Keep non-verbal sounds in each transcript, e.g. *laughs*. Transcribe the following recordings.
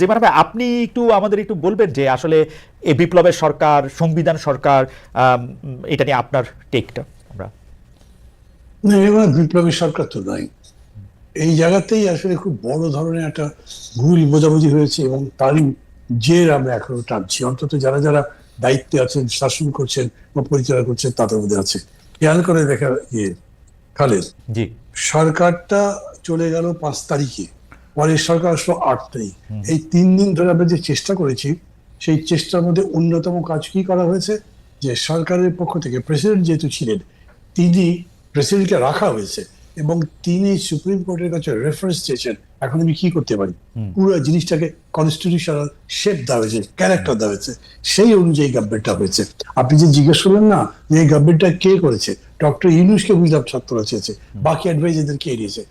জি মানে ভাই আপনি একটু আমাদের একটু বলবেন যে আসলে এ বিপ্লবের সরকার সংবিধান সরকার এটা নিয়ে আপনার টেকটা আমরা। না এগুলো বিপ্লবী সরকার তো নয়। এই জায়গাতেই আসলে খুব বড় ধরনের একটা ভুল বোঝাবুঝি হয়েছে এবং তারই জের আমরা এখনও টানছি। অন্তত যারা যারা দায়িত্বে আছেন শাসন করছেন বা পরিচালনা করছেন তাদের মধ্যে আছে। খেয়াল করে দেখা ইয়ে খালেদ সরকারটা চলে গেল পাঁচ তারিখে। পরের সরকার আসলো আট তারিখ। এই তিন দিন ধরে আমরা যে চেষ্টা করেছি সেই চেষ্টার মধ্যে অন্যতম কাজ কি করা হয়েছে? যে সরকারের পক্ষ থেকে প্রেসিডেন্ট যেহেতু ছিলেন তিনি প্রেসিডেন্টকে রাখা হয়েছে এবং তিনি সুপ্রিম কোর্টের কাছে রেফারেন্স চেয়েছেন। এখন আমি কি করতে পারি? পুরো জিনিসটাকে কনস্টিটিউশনাল শেপ দেওয়া হয়েছে ক্যারেক্টার দেওয়া হয়েছে সেই অনুযায়ী গভর্নমেন্টটা হয়েছে। আপনি যে জিজ্ঞেস করলেন না যে এই গভর্নমেন্টটা কে করেছে? ডক্টর ইউনুসকে বুঝলাম ছাত্ররা চেয়েছে বাকি অ্যাডভাইজারদের কে দিয়েছে?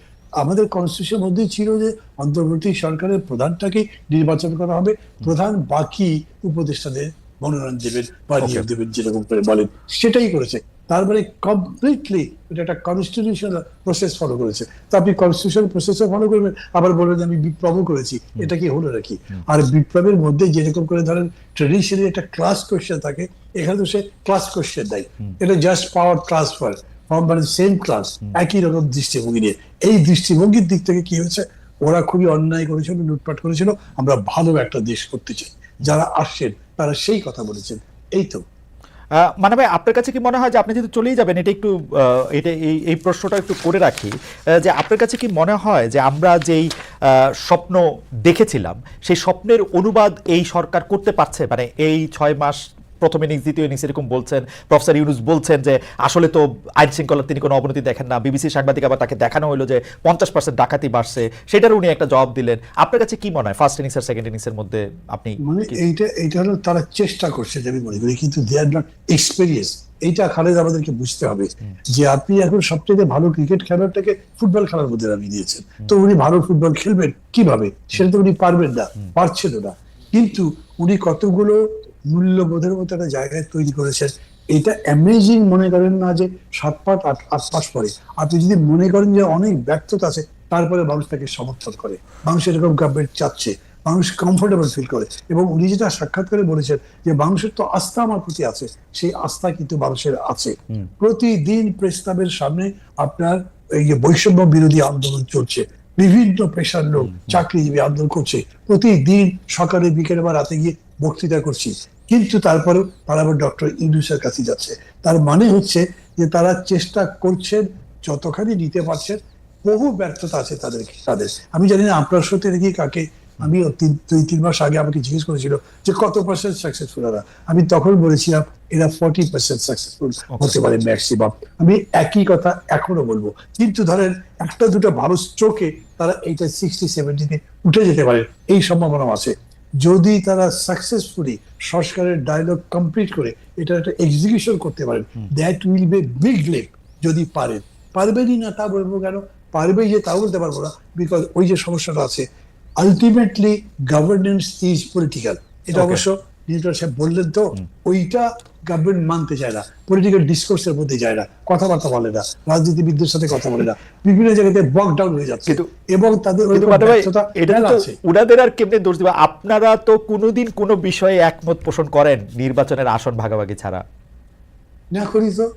আমাদের কনস্টিটিউশন মধ্যেই ছিল যে অন্তর্বর্তী সরকারের প্রধানটাকে নির্বাচন করা হবে। প্রধান বাকি উপদেষ্টাদের মনোনয়ন দেবেন বা নিয়োগ দেবেন যেরকম করে বলেন সেটাই করেছে। তার মানে কমপ্লিটলি এটা একটা কনস্টিটিউশনাল প্রসেস ফলো করেছে। তো আপনি কনস্টিটিউশনাল প্রসেসও ফলো করবেন আবার বলবেন আমি বিপ্লবও করেছি। এটা কি হলো নাকি? আর বিপ্লবের মধ্যে যেরকম করে ধরেন ট্রেডিশনালি একটা ক্লাস কোয়েশ্চেন থাকে এখানে তো সে ক্লাস কোয়েশ্চেন দেয়। এটা জাস্ট পাওয়ার ট্রান্সফার মানে সেম ক্লাস একই রকম দৃষ্টিভঙ্গি নিয়ে। এই দৃষ্টিভঙ্গির দিক থেকে কি হয়েছে? ওরা খুবই অন্যায় করেছিল লুটপাট করেছিল। আমরা ভালো একটা দেশ করতে চাই। যারা আসছেন তারা সেই কথা বলেছেন। এই তো। মানে ভাই আপনার কাছে কি মনে হয় যে আপনি যদি চলেই যাবেন এটা একটু এটা এই এই প্রশ্নটা একটু করে রাখি যে আপনার কাছে কি মনে হয় যে আমরা যেই স্বপ্ন দেখেছিলাম সেই স্বপ্নের অনুবাদ এই সরকার করতে পারছে? মানে এই ছয় মাস প্রথম ইনিংস দ্বিতীয় ইনিংস এরকম বলছেন। প্রফেসর ইউনুস বলছেন যে আসলে তো আইন শৃঙ্খলার তিনি কোনো অবনতি দেখেন না। বিবিসি সাংবাদিক আবার তাকে দেখানো হলো যে পঞ্চাশ পার্সেন্ট ডাকাতি বাড়ছে। সেটার উনি একটা জবাব দিলেন। আপনার কাছে কি মনে হয়? ফার্স্ট ইনিংস আর সেকেন্ড ইনিংসের মধ্যে আপনি মানে এইটা এইটা হলো তারা চেষ্টা করছে আমি মনে করি কিন্তু দে আর নট এক্সপিরিয়েন্স এইটা খালেদ আমাদেরকে বুঝতে হবে যে আপনি এখন সবচেয়ে ভালো ক্রিকেট খেলাটাকে ফুটবল খেলার মধ্যে নামিয়ে দিয়েছেন। তো উনি ভালো ফুটবল খেলবেন কীভাবে? সেটা তো উনি পারবেন না পারছেন না। কিন্তু উনি কতগুলো মূল্যবোধের মতো একটা জায়গায় তৈরি করেছেন এটা অ্যামেজিং মনে করেন না যে সাত পাঁচ আট আট পাঁচ পরে আপনি যদি মনে করেন যে অনেক ব্যর্থতা আছে তারপরে মানুষ তাকে সমর্থন করে। মানুষ এরকম গভর্নমেন্ট চাচ্ছে মানুষ কমফোর্টেবল ফিল করে। এবং উনি যেটা সাক্ষাৎকারে বলেছেন যে মানুষের তো আস্থা আমার প্রতি আছে সেই আস্থা কিন্তু মানুষের আছে। প্রতিদিন প্রস্তাবের সামনে আপনার এই যে বৈষম্য বিরোধী আন্দোলন চলছে বিভিন্ন পেশার লোক চাকরিজীবী আন্দোলন করছে। প্রতিদিন সকালে বিকেলে বা রাতে গিয়ে বক্তৃতা করছি। কিন্তু তারপরেও তারা আবার ডক্টর ইউনুসের কাছে যাচ্ছে। তার মানে হচ্ছে যে তারা চেষ্টা করছেন যতখানি নিতে পারছেন বহু ব্যর্থতা আছে তাদের তাদের। আমি জানি না আপনার সাথে নাকি কাকে আমি দুই তিন মাস আগে আমাকে জিজ্ঞেস করেছিল যে কত পার্সেন্ট সাকসেসফুল এরা? আমি তখন বলেছিলাম এরা ফর্টি পার্সেন্ট সাকসেসফুল হতে পারে ম্যাক্সিমাম আমি একই কথা এখনও বলব। কিন্তু ধরেন একটা দুটো ভালো স্ট্রোকে তারা এইটা সিক্সটি সেভেন্টিতে উঠে যেতে পারে এই সম্ভাবনা আছে। যদি তারা সাকসেসফুলি সংস্কারের ডায়লগ কমপ্লিট করে এটা একটা এক্সিকিউশন করতে পারেন। দ্যাট উইল বি বিগ লেপ যদি পারেন। পারবেনই না তা বলব কেন? পারবে যে তাও বলতে পারব না। বিকজ ওই যে সমস্যাটা আছে আলটিমেটলি গভর্নেন্স ইজ পলিটিক্যাল এটা অবশ্য নিউটন সাহেব বললেন তো ওইটা গভর্নমেন্ট মানতে চায় না পলিটিক্যাল ডিসকোর্সের মধ্যে যায় না কথাবার্তা বলে না রাজনীতিবিদদের সাথে কথা বলে না বিভিন্ন জায়গাতে বক ডাউন হয়ে যাচ্ছে কিন্তু- এবং তাদের উনাদের আর কেমনে দোষ দিবা? আপনারা তো কোনোদিন কোনো বিষয়ে একমত পোষণ করেন নির্বাচনের আসন ভাগাভাগি ছাড়া। না করি তো।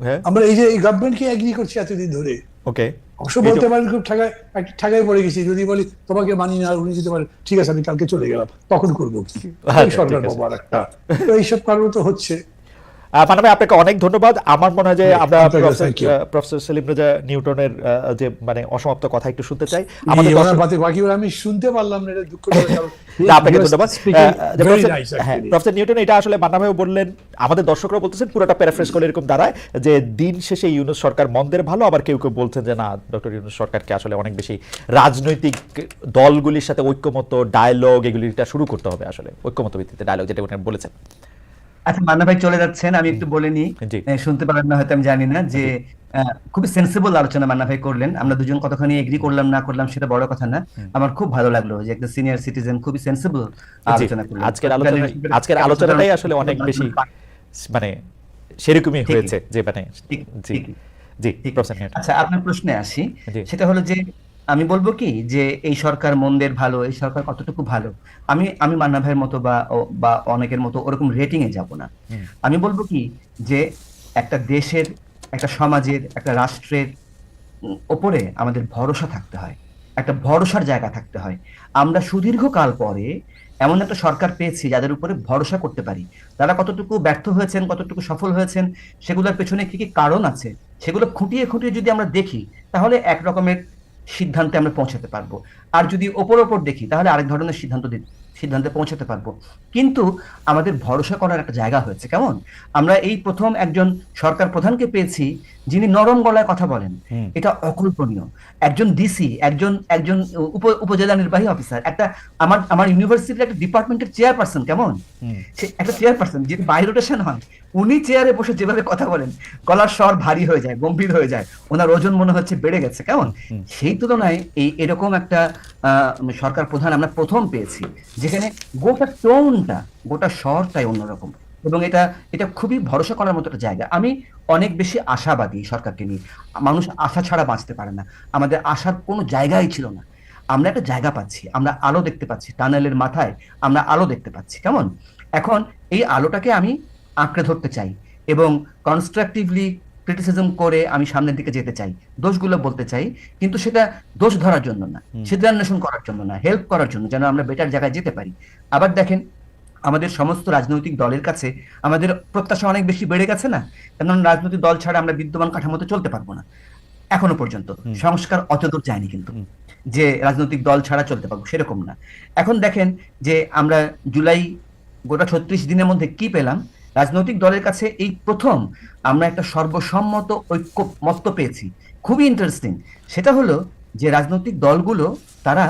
হ্যাঁ? আমরা এই যে এই গভর্নমেন্টকে এগ্রি করছি এতদিন ধরে। ওকে অবশ্য বলতে পারেন খুব ঠাকায় একটা ঠাকায় পড়ে গেছি। যদি বলি তোমাকে মানি না উনি যদি বলে ঠিক আছে আমি কালকে চলে গেলাম তখন করব। কি আচ্ছা, সরকার বাবার একটা এইসব কারণ তো হচ্ছে। আহ, মানে আপনাকে অনেক ধন্যবাদ। আমার মনে হয় যে আমরা প্রফেসর সেলিম রেজা নিউটনের যে মানে অসমাপ্ত কথা একটু শুনতে চাই। আমাদের আমি শুনতে পারলাম না এটা দুঃখ *laughs* আপনাকে ধন্যবাদ। প্রফেসর- হ্যাঁ, নিউটন এটা আসলে মান্নাভাইও বললেন আমাদের দর্শকরা বলতেছেন পুরোটা প্যারাফ্রেজ করে এরকম দাঁড়ায় যে দিন শেষে ইউনুস সরকার মন্দের ভালো আবার কেউ কেউ বলছেন যে না ডক্টর ইউনুস সরকারকে আসলে অনেক বেশি রাজনৈতিক দলগুলির সাথে ঐক্যমত ডায়লগ এগুলিটা শুরু করতে হবে আসলে ঐক্যমত ভিত্তিতে ডায়লগ যেটা বলেছেন। আচ্ছা মান্না ভাই চলে যাচ্ছেন আমি একটু বলে নিই। শুনতে পারেন না হয়তো আমি জানি না যে খুবই সেন্সিবল আলোচনা মান্না ভাই করলেন। আমরা দুজন কতখানি এগ্রি করলাম না করলাম সেটা বড় কথা না। আমার খুব ভালো লাগল যে একটা সিনিয়র সিটিজেন খুবই সেন্সিবল আলোচনা করলেন। আজকের আলোচনা আজকের আলোচনাটাই আসলে অনেক বেশি মানে সেরকমই হয়েছে যে মানে জি। জি। আচ্ছা আপনার প্রশ্নে আসি। সেটা হলো যে আমি বলব কি যে এই সরকার মন্দের ভালো এই সরকার কতটুকু ভালো আমি আমি মান্না ভাইয়ের মতো বা বা অনেকের মতো ওরকম রেটিং এ যাব না। আমি বলব কি যে একটা দেশের একটা সমাজের একটা রাষ্ট্রের ওপরে আমাদের ভরসা থাকতে হয় একটা ভরসার জায়গা থাকতে হয়। আমরা সুদীর্ঘকাল পরে এমন একটা সরকার পেয়েছি যাদের উপরে ভরসা করতে পারি। তারা কতটুকু ব্যর্থ হয়েছেন কতটুকু সফল হয়েছেন সেগুলোর পেছনে কি কি কারণ আছে সেগুলো খুঁটিয়ে খুঁটিয়ে যদি আমরা দেখি তাহলে এক রকমের সিদ্ধান্তে আমরা পৌঁছাতে পারব। আর যদি ওপর ওপর দেখি তাহলে আরেক ধরনের সিদ্ধান্ত সিদ্ধান্তে পৌঁছাতে পারব। কিন্তু আমাদের ভরসা করার একটা জায়গা হয়েছে কেমন? আমরা এই প্রথম একজন সরকার প্রধানকে পেয়েছি যিনি নরম গলায় কথা বলেন। এটা অকল্পনীয়। একজন ডিসি একজন একজন উপজেলা নির্বাহী অফিসার একটা আমার আমার ইউনিভার্সিটির একটা ডিপার্টমেন্টের চেয়ারপারসন কেমন? সে একটা চেয়ারপারসন যিনি বাই রোটেশন হন উনি চেয়ারে বসে যেভাবে কথা বলেন গলার স্বর ভারী হয়ে যায় গম্ভীর হয়ে যায় ওনার ওজন মনে হচ্ছে বেড়ে গেছে কেমন? সেই তুলনায় এই এরকম একটা আহ, সরকার প্রধান আমরা প্রথম পেয়েছি যেখানে গোটা টোনটা, গোটা স্বরটাই অন্যরকম। এবং এটা এটা খুবই ভরসা করার মতো একটা জায়গা। আমি অনেক বেশি আশাবাদী সরকারকে নিয়ে। মানুষ আশা ছাড়া বাঁচতে পারে না। আমাদের আশার কোনো জায়গাই ছিল না। আমরা একটা জায়গা পাচ্ছি। আমরা আলো দেখতে পাচ্ছি। টানেলের মাথায় আমরা আলো দেখতে পাচ্ছি। কেমন? এখন এই আলোটাকে আমি আঁকড়ে ধরতে চাই। এবং কনস্ট্রাকটিভলি ক্রিটিসিজম করে আমি সামনের দিকে যেতে চাই দোষগুলো বলতে চাই কিন্তু সেটা দোষ ধরার জন্য না অন্বেষণ করার জন্য না হেল্প করার জন্য যেন আমরা বেটার জায়গায় যেতে পারি। আবার দেখেন আমাদের সমস্ত রাজনৈতিক দলের কাছে আমাদের প্রত্যাশা অনেক বেশি বেড়ে গেছে না? কারণ রাজনৈতিক দল ছাড়া আমরা বিদ্যমান কাঠামোতে চলতে পারব না। এখনও পর্যন্ত সংস্কার অতদূর যায়নি কিন্তু। যে রাজনৈতিক দল ছাড়া চলতে পারব সেরকম না। এখন দেখেন যে আমরা জুলাই গোটা ছত্রিশ দিনের মধ্যে কি পেলাম? রাজনৈতিক দলের কাছে এই প্রথম আমরা একটা সর্বসম্মত ঐক্য মত্ত পেয়েছি। খুবই ইন্টারেস্টিং সেটা হলো যে রাজনৈতিক দলগুলো তারা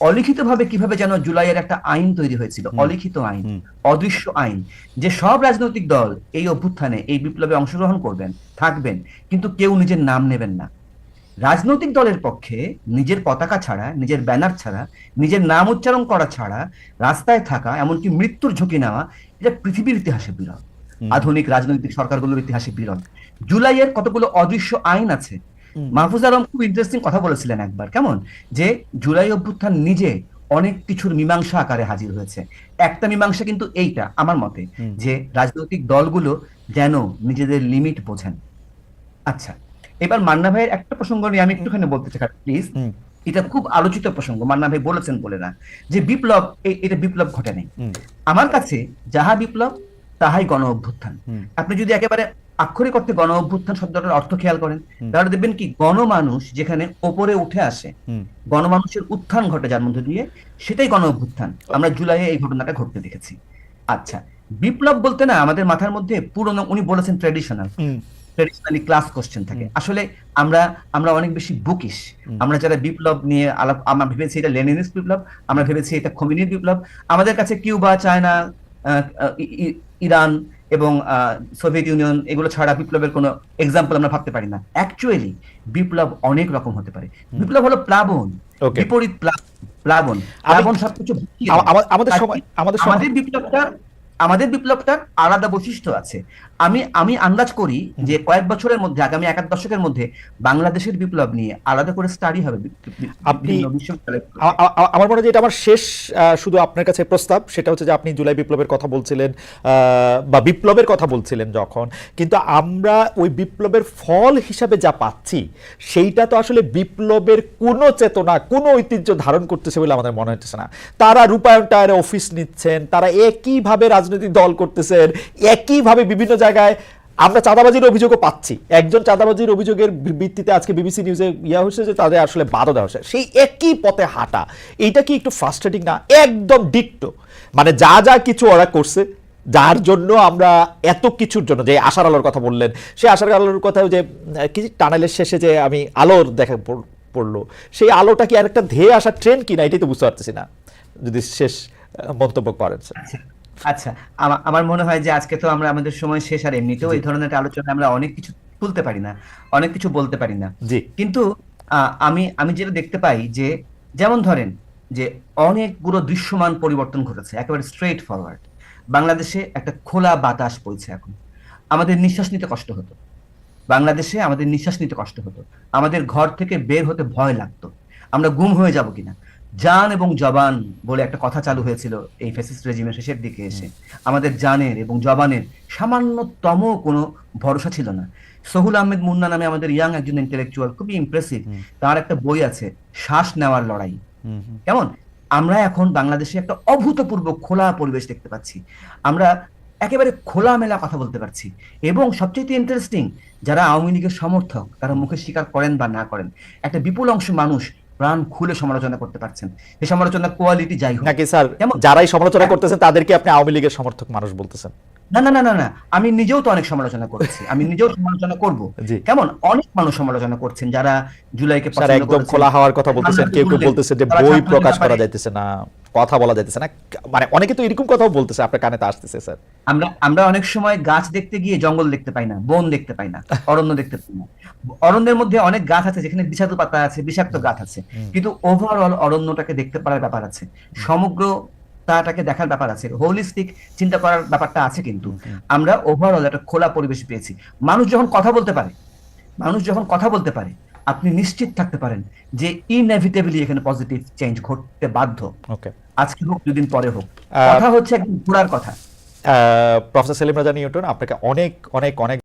অলিখিতভাবে কীভাবে যেন জুলাইয়ের একটা আইন তৈরি হয়েছিল। অলিখিত আইন অদৃশ্য আইন। যে সব রাজনৈতিক দল এই অভ্যুত্থানে এই বিপ্লবে অংশগ্রহণ করবেন থাকবেন কিন্তু কেউ নিজের নাম নেবেন না। রাজনৈতিক দলের পক্ষে নিজের পতাকা ছাড়া নিজের ব্যানার ছাড়া নিজের নাম উচ্চারণ করা ছাড়া রাস্তায় থাকা এমনকি মৃত্যুর ঝুঁকি নেওয়া এটা পৃথিবীর ইতিহাসে বিরল। আধুনিক রাজনৈতিক সরকারগুলোর ইতিহাসে বিরল। জুলাইয়ের কতগুলো অদৃশ্য আইন আছে? মাহফুজ আলম খুব ইন্টারেস্টিং কথা বলেছিলেন একবার। কেমন? যে জুলাই অভ্যুত্থান নিজে অনেক কিছুর মীমাংসা আকারে হাজির হয়েছে। একটা মীমাংসা কিন্তু এইটা আমার মতে যে রাজনৈতিক দলগুলো যেন নিজেদের লিমিট বোঝেন। আচ্ছা এবার মান্না ভাইয়ের একটা প্রসঙ্গ নিয়ে আমি একটুখানি বলতে চাই প্লিজ। এটা খুব আলোচিত প্রসঙ্গ মান্না ভাই বলেছেন বলে না যে বিপ্লব এটা বিপ্লব ঘটে নাই। আমার কাছে যাহা বিপ্লব তাহাই গণ অভ্যুত্থান। আপনি যদি একেবারে আক্ষরিক অর্থে গণ অভ্যুত্থান শব্দটার অর্থ খেয়াল করেন। তাহলে দেখবেন কি গণমানুষ যেখানে ওপরে উঠে আসে গণমানুষের উত্থান ঘটে যার মধ্যে দিয়ে সেটাই গণ অভ্যুত্থান। আমরা জুলাইয়ে এই ঘটনাটা ঘটতে দেখেছি। আচ্ছা বিপ্লব বলতে না আমাদের মাথার মধ্যে পুরনো উনি বলেছেন ট্রেডিশনাল। ট্রেডিশনালি ক্লাস কোশ্চেন থাকে। আসলে আমরা আমরা অনেক বেশি বুকিশ আমরা যারা বিপ্লব নিয়ে আলাপ আমরা ভেবেছি এটা লেনিনিস্ট বিপ্লব আমরা ভেবেছি এটা খমিনির বিপ্লব। আমাদের কাছে কিউবা চায়না ইরান এবং সোভিয়েত ইউনিয়ন এগুলো ছাড়া বিপ্লবের কোনো এক্সাম্পল আমরা ভাবতে পারি না। অ্যাকচুয়ালি বিপ্লব অনেক রকম হতে পারে। বিপ্লব হলো প্লাবন। বিপরীত প্লা- প্লাবন। প্লাবন সবকিছু আমাদের সময় আমাদের সময় আমাদের বিপ্লবটার আলাদা বৈশিষ্ট্য আছে। আমি আমি আন্দাজ করি যে কয়েক বছরের মধ্যে আগামী এক দশকের মধ্যে বাংলাদেশের বিপ্লব নিয়ে আলাদা করে স্টাডি হবে আপনি- আমার মনে হয় যে এটা আমার শেষ শুধু আপনার কাছে প্রস্তাব সেটা হচ্ছে যে আপনি জুলাই বিপ্লবের কথা বলছিলেন বা বিপ্লবের কথা বলছিলেন যখন কিন্তু আমরা ওই বিপ্লবের ফল হিসাবে যা পাচ্ছি সেইটা তো আসলে বিপ্লবের কোনো চেতনা কোনো ঐতিহ্য ধারণ করতেছে বলে আমাদের মনে হচ্ছে না। তারা রূপায়ণ টায়ারে অফিস নিচ্ছেন তারা একইভাবে রাজনৈতিক দল করতেছেন, একইভাবে বিভিন্ন জায়গায় আমরা চাঁদাবাজির অভিযোগও পাচ্ছি। একজন চাঁদাবাজির অভিযোগের ভিত্তিতে আজকে বিবিসি নিউজে ইয়া হয়েছে যে তাদের আসলে বাধা দেওয়া হয়েছে সেই একই পথে হাঁটা এইটা কি একটু ফ্রাস্ট্রেটিং না? একদম ডিক্টো। মানে যা যা কিছু ওরা করছে, যার জন্য আমরা এত কিছুর জন্য, যে আশার আলোর কথা বললেন সেই আশার আলোর কথা যে কি টানেলের শেষে যে আমি আলোর দেখা পড়ল, সেই আলোটা কি আরেকটা ধেয়ে আসা ট্রেন কিনা? এটাই তো বুঝতে পারতেছি না। যদি শেষ মন্তব্য করেন, স্যার। আচ্ছা আমা- আমার মনে হয় যে আজকে তো আমরা আমাদের সময় শেষ আর এমনিতেও এই ধরনের আলোচনা আমরা অনেক কিছু তুলতে পারি না অনেক কিছু বলতে পারি না। জি। কিন্তু আমি আমি যেটা দেখতে পাই যে যেমন ধরেন যে অনেকগুলো দৃশ্যমান পরিবর্তন ঘটেছে একেবারে স্ট্রেট ফরওয়ার্ড বাংলাদেশে একটা খোলা বাতাস বইছে এখন। আমাদের নিঃশ্বাস নিতে কষ্ট হতো। বাংলাদেশে আমাদের নিঃশ্বাস নিতে কষ্ট হতো। আমাদের ঘর থেকে বের হতে ভয় লাগতো। আমরা গুম হয়ে যাব কিনা? জান এবং জবান বলে একটা কথা চালু হয়েছিল এই ফেসিস্ট রেজিমের শেষের দিকে এসে। আমাদের জানের এবং জবানের সামান্যতম কোনো ভরসা ছিল না। সোহুল আহমেদ মুন্না নামে আমাদের ইয়াং একজন ইন্টেলেকচুয়াল খুবই ইমপ্রেসিভ তার একটা বই আছে শ্বাস নেওয়ার লড়াই। কেমন? আমরা এখন বাংলাদেশে একটা অভূতপূর্ব খোলা পরিবেশ দেখতে পাচ্ছি। আমরা একেবারে খোলামেলা কথা বলতে পারছি। এবং সবচেয়ে ইন্টারেস্টিং যারা আওয়ামী লীগের সমর্থক তারা মুখে স্বীকার করেন বা না করেন একটা বিপুল অংশ মানুষ প্রাণ খুলে সমালোচনা করতে পারছেন। এই সমালোচনা কোয়ালিটি যাই হোক। নাকি স্যার যারাই সমালোচনা করতেছেন তাদেরকে আপনি আওয়ামী লীগের সমর্থক মানুষ বলতেছেন? না না না না না। আমি নিজেও তো অনেক সমালোচনা করেছি। আমি নিজেও সমালোচনা করব। কেমন? অনেক মানুষ সমালোচনা করছেন যারা জুলাইকে একদম খোলা হওয়ার কথা বলতেছেন কেউ কেউ বলতেছে যে বই প্রকাশ করা যাইতেছে না। কথা বলা যাইতেছে না। মানে অনেকে তো এরকম কথাও বলতেছে আপনার কানে তো আসতেছে স্যার। আমরা আমরা অনেক সময় গাছ দেখতে গিয়ে জঙ্গল দেখতে পাই না বন দেখতে পাই না *laughs* অরণ্য দেখতে পাই না। অরণ্যের মধ্যে অনেক গাছ আছে যেখানে বিষাক্ত পাতা আছে বিষাক্ত গাছ আছে। কিন্তু ওভারঅল অরণ্যটাকে দেখতে পারার ব্যাপার আছে। সমগ্র তাটাকে দেখার ব্যাপার আছে। হোলিস্টিক চিন্তা করার ব্যাপারটা আছে কিন্তু। আমরা ওভারঅল একটা খোলা পরিবেশ পেয়েছি। মানুষ যখন কথা বলতে পারে মানুষ যখন কথা বলতে পারে আপনি নিশ্চিত থাকতে পারেন যে ইনএভিটেবলি এখানে পজিটিভ চেঞ্জ ঘটতে বাধ্য। ওকে আজকে হোক দুদিন পরে হোক। কথা হচ্ছে একদম ঘোরার কথা। প্রফেসর সেলিম রাজা নিউটন আপনাকে অনেক অনেক অনেক